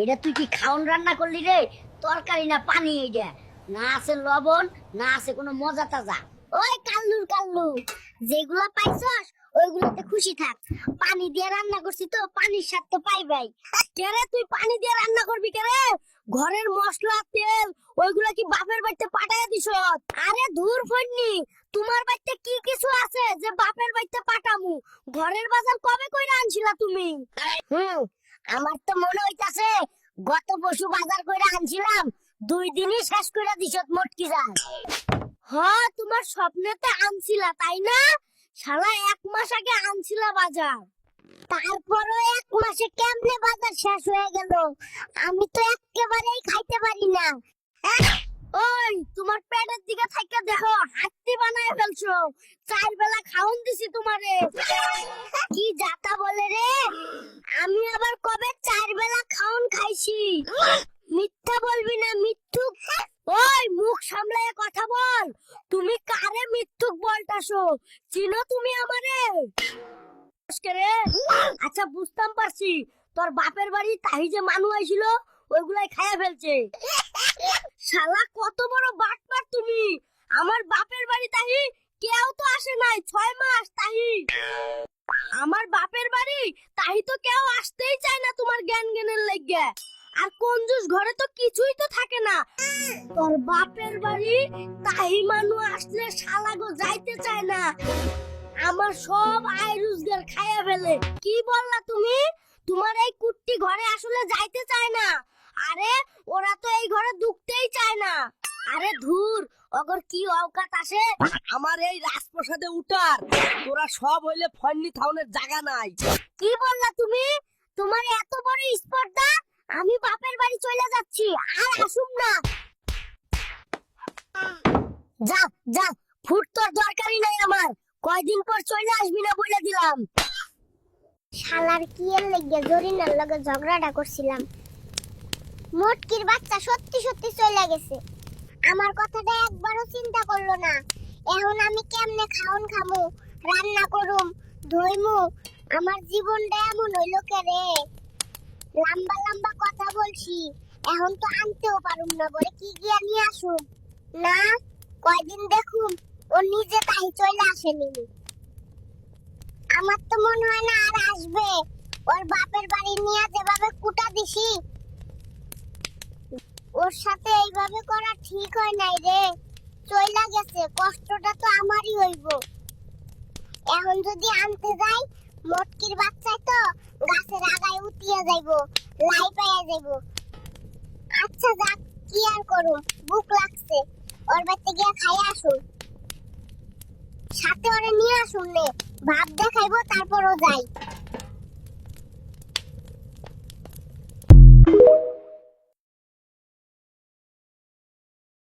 এটা তুই কি রান্না করলি রে? তরকারি না পানি না আছে লবণ, না আছে কোনো মজা তাজা। ওই কাল্লুর কাল্লু, যেগুলা পাইছস, ওইগুলোতে খুশি থাক। পানি দিয়ে রান্না করছি তো, পানির স্বাদ তো পাইবাই। কেরে তুই পানি দিয়ে রান্না করবি কেরে ঘরের মশলা, তেল, ওইগুলা কি বাপের বাড়িতে পাঠায় দিছ আরে ধুর ফন্নি, তোমার বাড়িতে কি কিছু যে বাপের বাড়িতে পাঠামু। ঘরের বাজার কবে কইরা আনছিলা তুমি? হুম আমার তো মনে হইতাছে গত পশু বাজার কইরা আনছিলাম দুই দিনই শেষ কইরা দিছত মোটকি যায় হ্যাঁ তোমার স্বপ্নেতে আনছিলা তাই না? শালা এক মাস আগে আনছিলা বাজার। তারপরও এক মাসে কেমনে বাজার শেষ হয়ে গেল? আমি তো একেবারেই খাইতে পারি না। আহ! ওই, তোমার পেটের দিকে থাইকা দেখো হাত্তি বানায় ফেলছো। চার বেলা খাওন দিছি তোমারে। কি জাতা বলে রে? আমি আবার কবে চার বেলা খাওন খাইছি? মিথ্যা বলবি না, মিথ্যুক। ওই, মুখ সামলায় কথা বল। তুমি কারে মিথ্যুক বলতাছো? চিনো তুমি আমারে? আচ্ছা বুঝতাম পারছি। তোর বাপের বাড়ি তাহি যে মানু আইছিল, ওইগুলাই খায়া ফেলছে। শালা, কত বড় বাটপার তুমি! আমার বাপের বাড়ি তাহি, কেউ তো আসে নাই, ছয় মাস তাহি। আমার বাপের বাড়ি, তাহি তো কেউ আসতেই চায় না তোমার জ্ঞান জ্ঞানের লেগে। আর কঞ্জুস ঘরে তো কিছুই তো থাকে না। তোর বাপের বাড়ি, তাহি মানু আসলে শালাগো যাইতে চায় না। আমার সব আয় রোজগার খাইয়া ফেলে। কি বললা তুমি? তোমার এই কুট্টি ঘরে আসলে যাইতে চায় না। আরে, ওরা তো এই ঘরে ঢুকতেই চায় না। আরে ধুর, অগর কি অওকাত আসে? আমার এই রাজপ্রাসাদে উঠার। তোরা সব হইলে ফন্নি থাউনের জায়গা নাই। কি বললা তুমি? তোমার এত বড় স্পর্ধা? আমি বাপের বাড়ি চলে যাচ্ছি, আর আসুম না। যা যা, ফুট তোর দরকারই নাই আমার। কয়দিন পর চলে আসবি না বলে দিলাম। শালার কি এর লেগে জরিনার লগে ঝগড়াটা করছিলাম? মোটকির বাচ্চা সত্যি সত্যি চলে গেছে। আমার কথাটা একবারও চিন্তা করল না। এখন আমি কেমনে খাওন খামু রান্না করুম, ধইমু? আমার জীবনটা এমন হইল কে রে? লম্বা লম্বা কথা বলছি, এখন তো আনতেও পারুম না বলে কি গিয়া নিয়ে আসুম? না, কয়দিন দেখুম, ও নিজে তাই চলে আসেনি। আমার তো মনে হয় না আর আসবে। ওর বাপের বাড়ি নিয়ে যেভাবে কুটা দিছি ওর সাথে এইভাবে করা ঠিক হয় নাই রে। চইলা গেছে, কষ্টটা তো আমারই হইব। এখন যদি আনতে যাই, মটকির বাচ্চায় তো গাছের আগায় উঠিয়া যাইব, লাই পাইয়া যাইব। আচ্ছা যাক, কি আর করুম বুক লাগছে। ওর বাড়িতে গিয়া খাইয়া আসুন। সাথে ওরে নিয়ে আসুন ভাব দেখাইবো, তারপরও যাই।